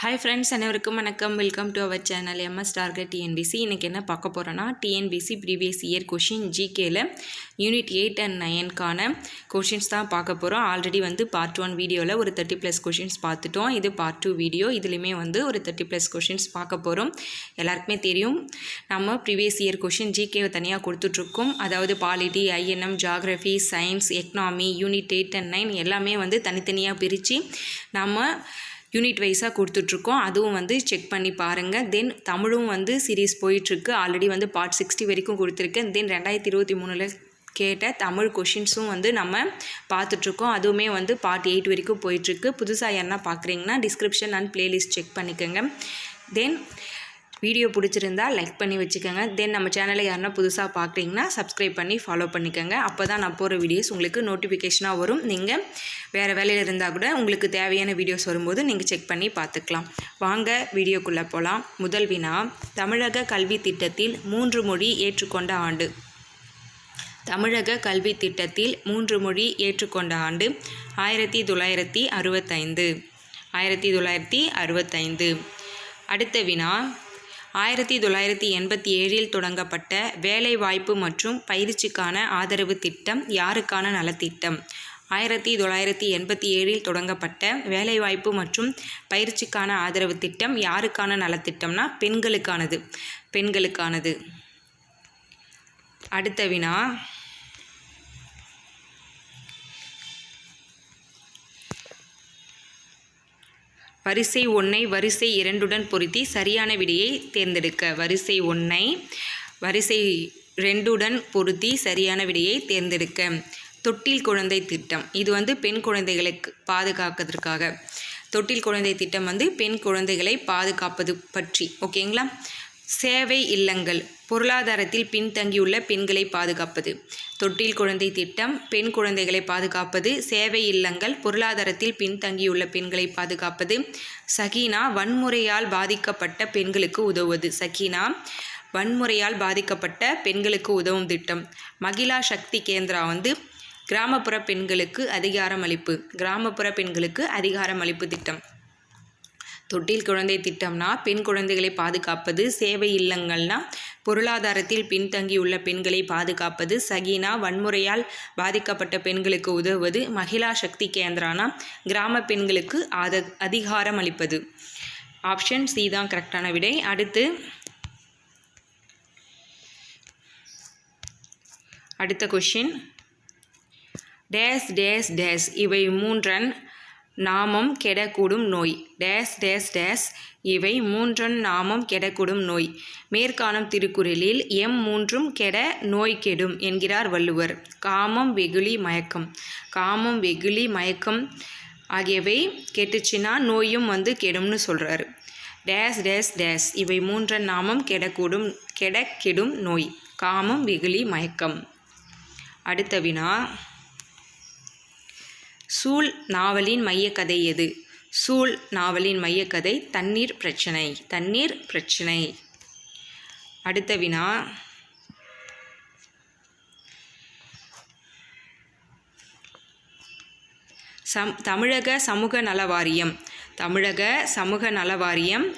Hi friends அனைவருக்கும் வணக்கம். Welcome to our channel MS target TNPSC இன்றைக்கி என்ன பார்க்க போகிறோன்னா டிஎன்பிசி ப்ரீவியஸ் இயர் கொஷின் ஜிகேல யூனிட் எயிட் அண்ட் நைன்கான கொஷின்ஸ் தான் பார்க்க போகிறோம் ஆல்ரெடி வந்து பார்ட் ஒன் வீடியோவில் ஒரு தேர்ட்டி ப்ளஸ் கொஷின்ஸ் பார்த்துட்டோம். இது பார்ட் டூ வீடியோ இதுலேயுமே வந்து ஒரு தேர்ட்டி ப்ளஸ் கொஷின்ஸ் பார்க்க போகிறோம் எல்லாருக்குமே தெரியும். நம்ம ப்ரீவியஸ் இயர் கொஷின் ஜிகேவை தனியாக கொடுத்துட்ருக்கோம். அதாவது polity INM geography science economy unit eight and nine எல்லாமே வந்து தனித்தனியாக பிரித்து நம்ம யூனிட் வைஸாக கொடுத்துட்ருக்கோம். அதுவும் வந்து செக் பண்ணி பாருங்கள் தென் தமிழும் வந்து சீரீஸ் போயிட்டுருக்கு ஆல்ரெடி வந்து பார்ட் சிக்ஸ்டி வரைக்கும் கொடுத்துருக்கேன் தென் ரெண்டாயிரத்தி இருபத்தி மூணில் கேட்ட தமிழ் கொஷின்ஸும் வந்து நம்ம பார்த்துட்ருக்கோம். அதுவுமே வந்து பார்ட் எயிட் வரைக்கும் போயிட்டுருக்கு புதுசாக யாருன்னா பார்க்குறீங்கன்னா டிஸ்கிரிப்ஷன் அண்ட் பிளேலிஸ்ட் செக் பண்ணிக்கோங்க. தென் வீடியோ பிடிச்சிருந்தா லைக் பண்ணி வச்சுக்கோங்க. தென் நம்ம சேனலை யாருன்னா புதுசாக பார்க்குறீங்கன்னா சப்ஸ்கிரைப் பண்ணி ஃபாலோ பண்ணிக்கோங்க. அப்போ தான் நான் போகிற வீடியோஸ் உங்களுக்கு நோட்டிஃபிகேஷனாக வரும். நீங்கள் வேறு வேலையில் இருந்தால் கூட உங்களுக்கு தேவையான வீடியோஸ் வரும்போது நீங்கள் செக் பண்ணி பார்த்துக்கலாம் வாங்க வீடியோக்குள்ளே போகலாம் முதல் வினா தமிழக கல்வி திட்டத்தில் மூன்று மொழி ஏற்றுக்கொண்ட ஆண்டு. தமிழக கல்வி திட்டத்தில் மூன்று மொழி ஏற்றுக்கொண்ட ஆண்டு ஆயிரத்தி தொள்ளாயிரத்தி அறுபத்தைந்து. ஆயிரத்தி தொள்ளாயிரத்தி அறுபத்தைந்து. அடுத்த வினா ஆயிரத்தி தொள்ளாயிரத்தி எண்பத்தி ஏழில் தொடங்கப்பட்ட வேலைவாய்ப்பு மற்றும் பயிற்சிக்கான ஆதரவு திட்டம் யாருக்கான நலத்திட்டம்? ஆயிரத்தி தொள்ளாயிரத்தி எண்பத்தி ஏழில் தொடங்கப்பட்ட வேலைவாய்ப்பு மற்றும் பயிற்சிக்கான ஆதரவு திட்டம் யாருக்கான நலத்திட்டம்னா பெண்களுக்கானது. பெண்களுக்கானது. அடுத்த வினா வரிசை ஒன்றை வரிசை இரண்டுடன் பொருத்தி சரியான விடையை தேர்ந்தெடுக்க. வரிசை ஒன்றை வரிசை ரெண்டுடன் பொருத்தி சரியான விடையை தேர்ந்தெடுக்க. தொட்டில் குழந்தை திட்டம். இது வந்து பெண் குழந்தைகளுக்கு பாதுகாக்கிறதுக்காக தொட்டில் குழந்தை திட்டம் வந்து பெண் குழந்தைகளை பாதுகாப்பது பற்றி. ஓகேங்களா? சேவை இல்லங்கள். பொருளாதாரத்தில் பின்தங்கியுள்ள பெண்களை பாதுகாப்பது. தொட்டில் குழந்தை திட்டம் பெண் குழந்தைகளை பாதுகாப்பது சேவை இல்லங்கள் பொருளாதாரத்தில் பின்தங்கியுள்ள பெண்களை பாதுகாப்பது. சகீனா வன்முறையால் பாதிக்கப்பட்ட பெண்களுக்கு உதவுவது. சகீனா வன்முறையால் பாதிக்கப்பட்ட பெண்களுக்கு உதவும் திட்டம். மகிழா சக்தி கேந்திரா வந்து கிராமப்புற பெண்களுக்கு அதிகாரம் அளிப்பு கிராமப்புற பெண்களுக்கு அதிகாரம் அளிப்பு திட்டம். தொட்டில் குழந்தை திட்டம்னா பெண் குழந்தைகளை பாதுகாப்பது சேவை இல்லங்கள்னா பொருளாதாரத்தில் பின்தங்கியுள்ள பெண்களை பாதுகாப்பது சகீனா வன்முறையால் பாதிக்கப்பட்ட பெண்களுக்கு உதவுவது மகிழா சக்தி கேந்திரானா கிராம பெண்களுக்கு அத அதிகாரம் அளிப்பது. ஆப்ஷன் சி தான் கரெக்டான விடை. அடுத்து அடுத்த கொஷின் டேஸ் டேஸ் டேஸ் இவை மூன்றன் நாமம் கெடக்கூடும் நோய். டேஸ் டேஸ் டேஸ் இவை மூன்றன் நாமம் கெடக்கூடும் நோய். மேற்காணும் திருக்குறளில் எம் மூன்றும் கெட நோய் கெடும் என்கிறார் வள்ளுவர். காமம் வெகுளி மயக்கம். காமம் வெகுளி மயக்கம் ஆகியவை கெட்டுச்சுன்னா நோயும் வந்து கெடும்னு சொல்கிறாரு டேஸ் டேஸ் டேஸ் இவை மூன்றன் நாமம் கெடக்கூடும் கெட கெடும் நோய். காமம் வெகுளி மயக்கம். அடுத்த வினா. சூழ் நாவலின் மையக்கதை எது? சூழ் நாவலின் மையக்கதை தண்ணீர் பிரச்சனை தண்ணீர் பிரச்சனை. அடுத்த வினா. சம் தமிழக சமூக நல வாரியம். தமிழக சமூக நல வாரியம்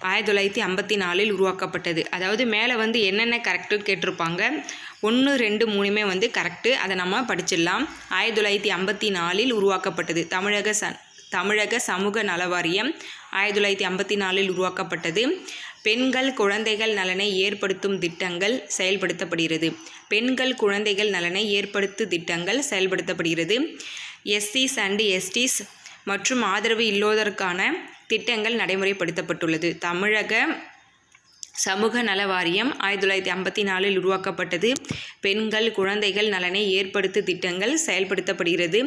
ஆயிரத்தி தொள்ளாயிரத்தி ஐம்பத்தி நாலில் உருவாக்கப்பட்டது. அதாவது மேலே வந்து என்னென்ன கரெக்டு கேட்டிருப்பாங்க? ஒன்று ரெண்டு மூணுமே வந்து கரெக்டு அதை நம்ம படிச்சிடலாம். ஆயிரத்தி தொள்ளாயிரத்தி ஐம்பத்தி நாலில் உருவாக்கப்பட்டது தமிழக ச தமிழக சமூக நல வாரியம் ஆயிரத்தி தொள்ளாயிரத்தி ஐம்பத்தி நாலில் உருவாக்கப்பட்டது. பெண்கள் குழந்தைகள் நலனை ஏற்படுத்தும் திட்டங்கள் செயல்படுத்தப்படுகிறது. பெண்கள் குழந்தைகள் நலனை ஏற்படுத்து திட்டங்கள் செயல்படுத்தப்படுகிறது. எஸ்சிஸ் அண்டு எஸ்டிஸ் மற்றும் ஆதரவு இல்லோதற்கான திட்டங்கள் நடைமுறைப்படுத்தப்பட்டுள்ளது. தமிழக சமூக நல வாரியம் ஆயிரத்தி தொள்ளாயிரத்தி ஐம்பத்தி நாலில் உருவாக்கப்பட்டது. பெண்கள் குழந்தைகள் நலனை ஏற்படுத்து திட்டங்கள் செயல்படுத்தப்படுகிறது.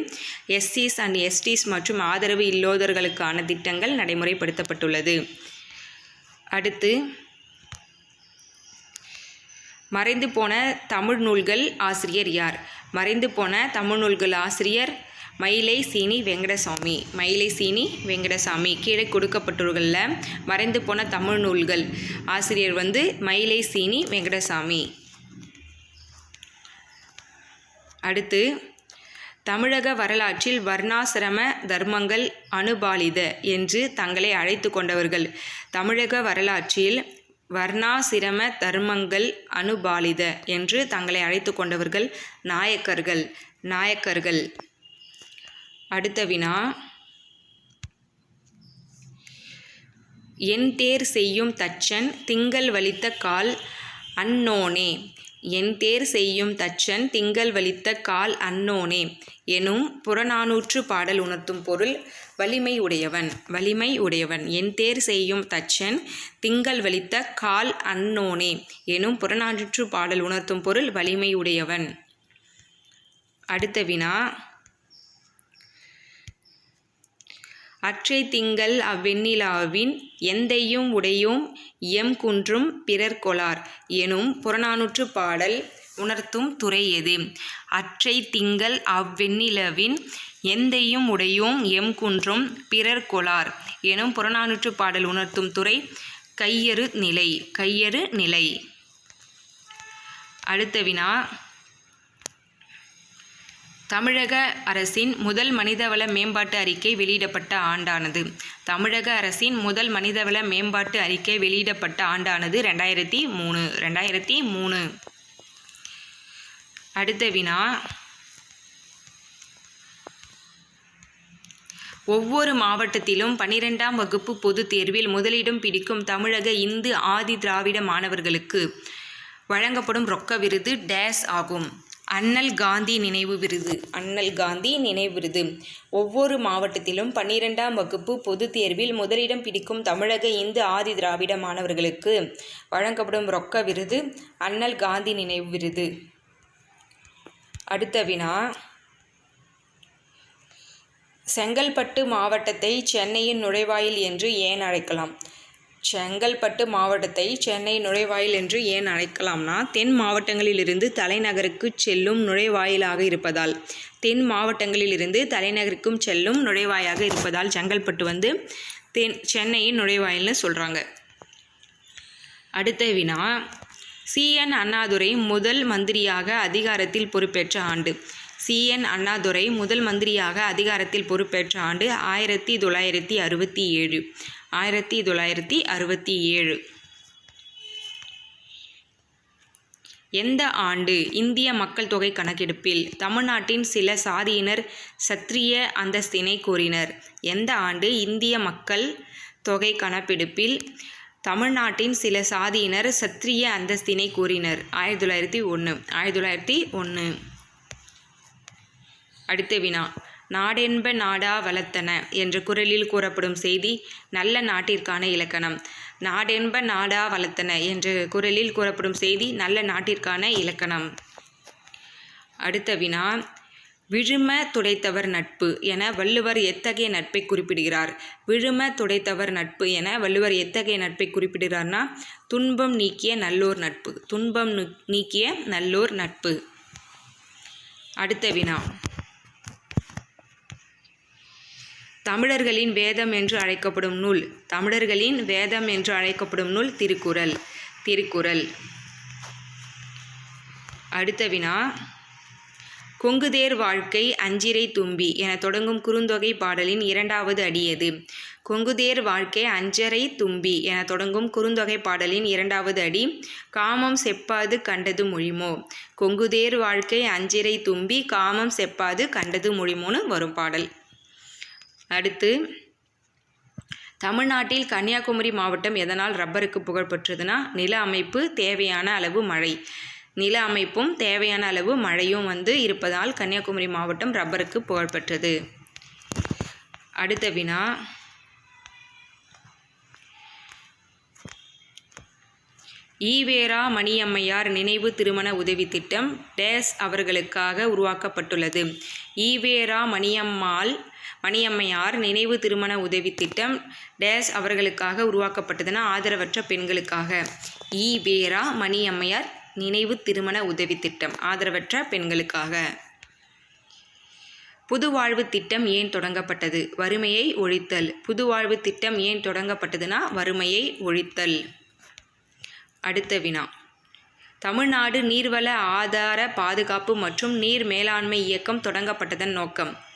எஸ்சிஸ் அண்ட் எஸ்டிஸ் மற்றும் ஆதரவு இல்லோதர்களுக்கான திட்டங்கள் நடைமுறைப்படுத்தப்பட்டுள்ளது. அடுத்து மறைந்து போன தமிழ் நூல்கள் ஆசிரியர் யார்? மறைந்து போன தமிழ் நூல்கள் ஆசிரியர் மயிலை சீனி வெங்கடசாமி. மயிலை சீனி வெங்கடசாமி. கீழே கொடுக்கப்பட்டோர்களில் மறைந்து போன தமிழ் நூல்கள். ஆசிரியர் வந்து மயிலை சீனி வெங்கடசாமி. அடுத்து தமிழக வரலாற்றில் வர்ணாசிரம தர்மங்கள் அனுபாலித என்று தங்களை அழைத்து கொண்டவர்கள். தமிழக வரலாற்றில் வர்ணாசிரம தர்மங்கள் அனுபாலித என்று தங்களை அழைத்து கொண்டவர்கள் நாயக்கர்கள். நாயக்கர்கள். அடுத்த வினா. என் தேர் செய்யும் தச்சன் திங்கள் வலித்த கால் அன்னோனே. என் தேர் செய்யும் தச்சன் திங்கள் வலித்த கால் அன்னோனே. எனும் புறநானூற்று பாடல் உணர்த்தும் பொருள் வலிமை உடையவன் வலிமை உடையவன். என் தேர் செய்யும் தச்சன் திங்கள் வலித்த கால் அன்னோனே. எனும் புறநானூற்று பாடல் உணர்த்தும் பொருள் வலிமை உடையவன். அடுத்த வினா. அற்றை திங்கள் அவ்வெண்ணிலாவின் எந்தையும் உடையோம் எம் குன்றும் பிறர் கொளார் எனும் புறநானூற்று பாடல் உணர்த்தும் துறை எது? அற்றை திங்கள் அவ்வெண்ணிலவின் எந்தையும் உடையோம் எம் குன்றும் பிறர் கொளார் எனும் புறநானூற்று பாடல் உணர்த்தும் துறை கையறு நிலை கையறு நிலை. அடுத்த வினா தமிழக அரசின் முதல் மனிதவள மேம்பாட்டு அறிக்கை வெளியிடப்பட்ட ஆண்டானது. தமிழக அரசின் முதல் மனிதவள மேம்பாட்டு அறிக்கை வெளியிடப்பட்ட ஆண்டானது ரெண்டாயிரத்தி மூணு ரெண்டாயிரத்தி மூணு. அடுத்த வினா. ஒவ்வொரு மாவட்டத்திலும் பன்னிரெண்டாம் வகுப்பு பொதுத் தேர்வில் முதலிடம் பிடிக்கும் தமிழக இந்து ஆதி திராவிட மாணவர்களுக்கு வழங்கப்படும் ரொக்க விருது டேஸ் ஆகும். அண்ணல் காந்தி நினைவு விருது. அண்ணல் காந்தி நினைவு விருது. ஒவ்வொரு மாவட்டத்திலும் பன்னிரெண்டாம் வகுப்பு பொதுத் தேர்வில் முதலிடம் பிடிக்கும் தமிழக இந்து ஆதி திராவிட மாணவர்களுக்கு வழங்கப்படும் ரொக்க விருது அண்ணல் காந்தி நினைவு விருது. அடுத்த வினா. செங்கல்பட்டு மாவட்டத்தை சென்னையின் நுழைவாயில் என்று ஏன் அழைக்கலாம்? செங்கல்பட்டு மாவட்டத்தை சென்னை நுழைவாயில் என்று ஏன் அழைக்கலாம்னா தென் மாவட்டங்களிலிருந்து தலைநகருக்கு செல்லும் நுழைவாயிலாக இருப்பதால். தென் மாவட்டங்களிலிருந்து தலைநகருக்கும் செல்லும் நுழைவாயாக இருப்பதால் செங்கல்பட்டு வந்து தென் சென்னையின் நுழைவாயில்னு சொல்கிறாங்க அடுத்த வினா சிஎன் அண்ணாதுரை முதல் மந்திரியாக அதிகாரத்தில் பொறுப்பேற்ற ஆண்டு. சிஎன் அண்ணாதுரை முதல் மந்திரியாக அதிகாரத்தில் பொறுப்பேற்ற ஆண்டு ஆயிரத்தி தொள்ளாயிரத்தி அறுபத்தி ஏழு. ஆயிரத்தி தொள்ளாயிரத்தி அறுபத்தி ஏழு. எந்த ஆண்டு இந்திய மக்கள் தொகை கணக்கெடுப்பில் தமிழ்நாட்டின் சில சாதியினர் சத்திரிய அந்தஸ்தினை கோரினர்? எந்த ஆண்டு இந்திய மக்கள் தொகை கணக்கெடுப்பில் தமிழ்நாட்டின் சில சாதியினர் சத்திரிய அந்தஸ்தினை கோரினர்? ஆயிரத்தி தொள்ளாயிரத்தி ஒன்று ஆயிரத்தி தொள்ளாயிரத்தி ஒன்று அடுத்த வினா. நாடென்ப நாடா வளர்த்தன என்ற குரலில் கூறப்படும் செய்தி நல்ல நாட்டிற்கான இலக்கணம். நாடென்ப நாடா வளர்த்தன என்ற குரலில் கூறப்படும் செய்தி நல்ல நாட்டிற்கான இலக்கணம். அடுத்த வினா விழும துடைத்தவர் நட்பு என வள்ளுவர் எத்தகைய நட்பை குறிப்பிடுகிறார்? விழும துடைத்தவர் நட்பு என வள்ளுவர் எத்தகைய நட்பை குறிப்பிடுகிறார்னா துன்பம் நீக்கிய நல்லோர் நட்பு துன்பம் நீக்கிய நல்லோர் நட்பு. அடுத்த வினா தமிழர்களின் வேதம் என்று அழைக்கப்படும் நூல். தமிழர்களின் வேதம் என்று அழைக்கப்படும் நூல் திருக்குறள். திருக்குறள். அடுத்த வினா. கொங்குதேர் வாழ்க்கை அஞ்சிரை தும்பி என தொடங்கும் குறுந்தொகை பாடலின் இரண்டாவது அடியது கொங்குதேர் வாழ்க்கை அஞ்சரை தும்பி என தொடங்கும் குறுந்தொகை பாடலின் இரண்டாவது அடி காமம் செப்பாது கண்டது மொழிமோ? கொங்குதேர் வாழ்க்கை அஞ்சிரை தும்பி காமம் செப்பாது கண்டது மொழிமோன்னு வரும் பாடல். அடுத்து தமிழ்நாட்டில் கன்னியாகுமரி மாவட்டம் எதனால் ரப்பருக்கு புகழ்பெற்றதுன்னா நில அமைப்பு தேவையான அளவு மழை. நில அமைப்பும் தேவையான அளவு மழையும் வந்து இருப்பதால் கன்னியாகுமரி மாவட்டம் ரப்பருக்கு புகழ்பெற்றது அடுத்த வினா. ஈவேரா மணியம்மையார் நினைவு திருமண உதவி திட்டம் டேஸ் அவர்களுக்காக உருவாக்கப்பட்டுள்ளது. ஈவேரா மணியம்மாள் மணியம்மையார் நினைவு திருமண உதவி திட்டம் டேஸ் அவர்களுக்காக உருவாக்கப்பட்டதுன்னா ஆதரவற்ற பெண்களுக்காக. ஈ வேரா மணியம்மையார் நினைவு திருமண உதவி திட்டம் ஆதரவற்ற பெண்களுக்காக. புதுவாழ்வு திட்டம் ஏன் தொடங்கப்பட்டது? வறுமையை ஒழித்தல். புதுவாழ்வு திட்டம் ஏன் தொடங்கப்பட்டதுன்னா வறுமையை ஒழித்தல். அடுத்த வினா. தமிழ்நாடு நீர்வள ஆதார பாதுகாப்பு மற்றும் நீர் மேலாண்மை இயக்கம் தொடங்கப்பட்டதன் நோக்கம்.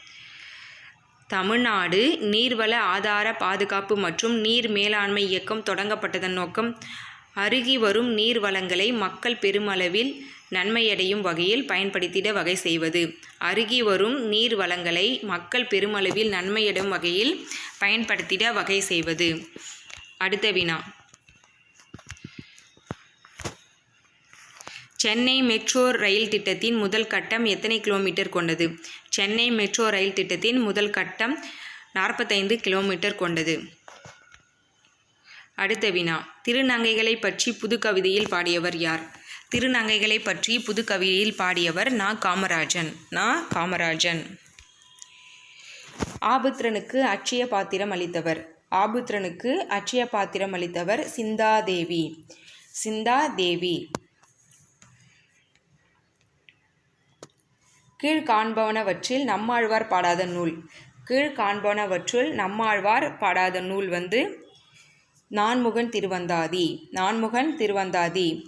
தமிழ்நாடு நீர்வள ஆதார பாதுகாப்பு மற்றும் நீர் மேலாண்மை இயக்கம் தொடங்கப்பட்டதன் நோக்கம் அருகி வரும் நீர் வளங்களை மக்கள் பெருமளவில் நன்மையடையும் வகையில் பயன்படுத்திட வகை செய்வது. அருகி வரும் நீர் வளங்களை மக்கள் பெருமளவில் நன்மையடும் வகையில் பயன்படுத்திட வகை செய்வது. அடுத்த வினா. சென்னை மெட்ரோ ரயில் திட்டத்தின் முதல் கட்டம் எத்தனை கிலோமீட்டர் கொண்டது? சென்னை மெட்ரோ ரயில் திட்டத்தின் முதல் கட்டம் நாற்பத்தைந்து கிலோமீட்டர் கொண்டது. அடுத்த வினா. திருநங்கைகளை பற்றி புது கவிதையில் பாடியவர் யார்? திருநங்கைகளை பற்றி புது கவிதையில் பாடியவர் நா. காமராஜன். நா. காமராஜன். ஆபுத்திரனுக்கு அட்சய பாத்திரம் அளித்தவர். ஆபுத்திரனுக்கு அட்சய பாத்திரம் அளித்தவர் சிந்தாதேவி. சிந்தாதேவி. கீழ்காண்பவனவற்றில் நம்மாழ்வார் பாடாத நூல். கீழ் கீழ்காண்பவனவற்றுள் நம்மாழ்வார் பாடாத நூல் வந்து நான்முகன் திருவந்தாதி. நான்முகன் திருவந்தாதி.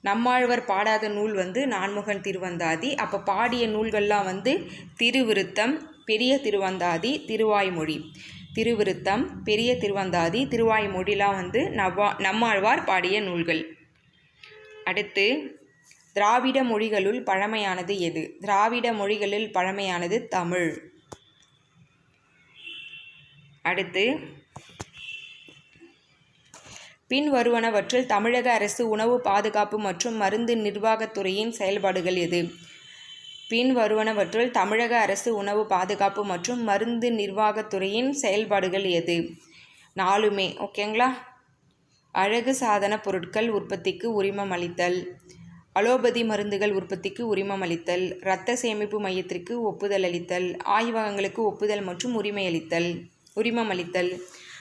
நம்மாழ்வார் பாடாத நூல் வந்து நான்முகன் திருவந்தாதி. அப்போ பாடிய நூல்கள்லாம் வந்து திருவிருத்தம் பெரிய திருவந்தாதி திருவாய்மொழி. திருவிருத்தம் பெரிய திருவந்தாதி திருவாய்மொழிலாம் வந்து நவ்வா நம்மாழ்வார் பாடிய நூல்கள். அடுத்து திராவிட மொழிகளுள் பழமையானது எது? திராவிட மொழிகளில் பழமையானது தமிழ். அடுத்து பின்வருவனவற்றில் தமிழக அரசு உணவு பாதுகாப்பு மற்றும் மருந்து நிர்வாகத்துறையின் செயல்பாடுகள் எது? பின்வருவனவற்றுள் தமிழக அரசு உணவு பாதுகாப்பு மற்றும் மருந்து நிர்வாகத்துறையின் செயல்பாடுகள் எது? நாலுமே ஓகேங்களா? அழகு சாதன பொருட்கள் உற்பத்திக்கு உரிமம் அளித்தல். அலோபதி மருந்துகள் உற்பத்திக்கு உரிமம் அளித்தல் இரத்த சேமிப்பு மையத்திற்கு ஒப்புதல் அளித்தல் ஆய்வகங்களுக்கு ஒப்புதல் மற்றும் உரிமை அளித்தல் உரிமம் அளித்தல்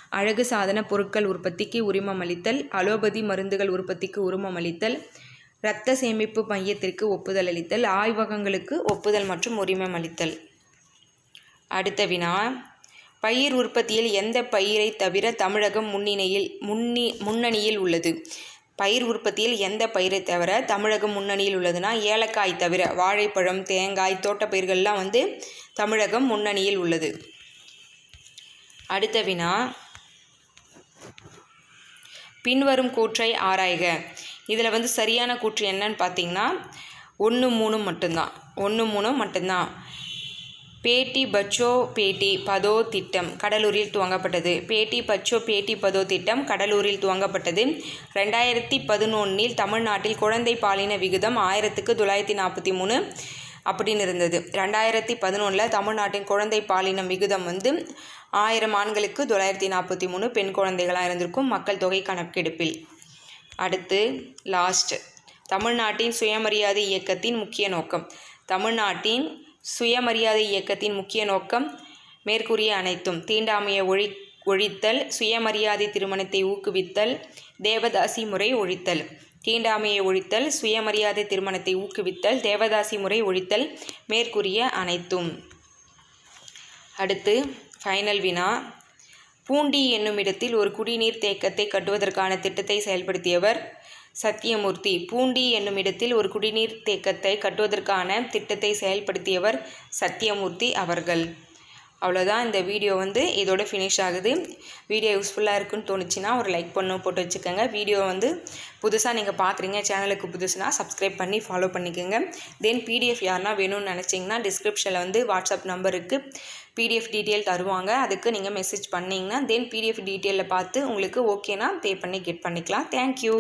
அழகு சாதன பொருட்கள் உற்பத்திக்கு உரிமம் அளித்தல் அலோபதி மருந்துகள் உற்பத்திக்கு உரிமம் அளித்தல் இரத்த சேமிப்பு மையத்திற்கு ஒப்புதல் அளித்தல் ஆய்வகங்களுக்கு ஒப்புதல் மற்றும் உரிமம் அளித்தல். அடுத்த வினா. பயிர் உற்பத்தியில் எந்த பயிரை தவிர தமிழகம் முன்னிலையில் முன்னி முன்னணியில் உள்ளது? பயிர் உற்பத்தியில் எந்த பயிரை தவிர தமிழகம் முன்னணியில் உள்ளதுன்னா ஏலக்காய் தவிர வாழைப்பழம் தேங்காய் தோட்டப்பயிர்கள்லாம் வந்து தமிழகம் முன்னணியில் உள்ளது. அடுத்த வினா. பின்வரும் கூற்றை ஆராய்க. இதில் வந்து சரியான கூற்று என்னன்னு பார்த்தீங்கன்னா ஒன்று மூணு மட்டும்தான். ஒன்று மூணு மட்டும்தான். பேட்டி பச்சோ பேட்டி பதோ திட்டம் கடலூரில் துவங்கப்பட்டது. பேட்டி பச்சோ பேட்டி பதோ திட்டம் கடலூரில் துவங்கப்பட்டது. ரெண்டாயிரத்தி பதினொன்றில் தமிழ்நாட்டில் குழந்தை பாலின விகிதம் ஆயிரத்துக்கு தொள்ளாயிரத்தி நாற்பத்தி மூணு அப்படின்னு இருந்தது. ரெண்டாயிரத்தி பதினொன்றில் தமிழ்நாட்டின் குழந்தை பாலினம் விகிதம் வந்து ஆயிரம் ஆண்களுக்கு தொள்ளாயிரத்தி நாற்பத்தி மூணு பெண் குழந்தைகளாக இருந்திருக்கும் மக்கள் தொகை கணக்கெடுப்பில். அடுத்து லாஸ்ட் தமிழ்நாட்டின் சுயமரியாதை இயக்கத்தின் முக்கிய நோக்கம். தமிழ்நாட்டின் சுயமரியாதை இயக்கத்தின் முக்கிய நோக்கம் மேற்கூறிய அனைத்தும். தீண்டாமையை ஒழி ஒழித்தல் சுயமரியாதை திருமணத்தை ஊக்குவித்தல் தேவதாசி முறை ஒழித்தல். தீண்டாமையை ஒழித்தல் சுயமரியாதை திருமணத்தை ஊக்குவித்தல் தேவதாசி முறை ஒழித்தல் மேற்கூறிய அனைத்தும். அடுத்து ஃபைனல் வினா. பூண்டி என்னும் இடத்தில் ஒரு குடிநீர் தேக்கத்தை கட்டுவதற்கான திட்டத்தை செயல்படுத்தியவர் சத்தியமூர்த்தி பூண்டி என்னும் இடத்தில் ஒரு குடிநீர் தேக்கத்தை கட்டுவதற்கான திட்டத்தை செயல்படுத்தியவர் சத்தியமூர்த்தி அவர்கள். அவ்வளோதான் இந்த வீடியோ வந்து இதோட ஃபினிஷ் ஆகுது. வீடியோ யூஸ்ஃபுல்லாக இருக்குன்னு தோணுச்சுன்னா ஒரு லைக் பண்ணும் போட்டு வச்சுக்கோங்க. வீடியோ வந்து புதுசாக நீங்கள் பார்க்குறீங்க சேனலுக்கு புதுசுனா சப்ஸ்கிரைப் பண்ணி ஃபாலோ பண்ணிக்கோங்க. தென் பிடிஎஃப் யாருனா வேணும்னு நினச்சிங்கன்னா டிஸ்கிரிப்ஷனில் வந்து வாட்ஸ்அப் நம்பருக்கு பிடிஎஃப் டீட்டெயில் தருவாங்க. அதுக்கு நீங்கள் மெசேஜ் பண்ணிங்கன்னா தென் பிடிஎஃப் டீட்டெயிலில் பார்த்து உங்களுக்கு ஓகேனா பே பண்ணி கெட் பண்ணிக்கலாம். தேங்க்யூ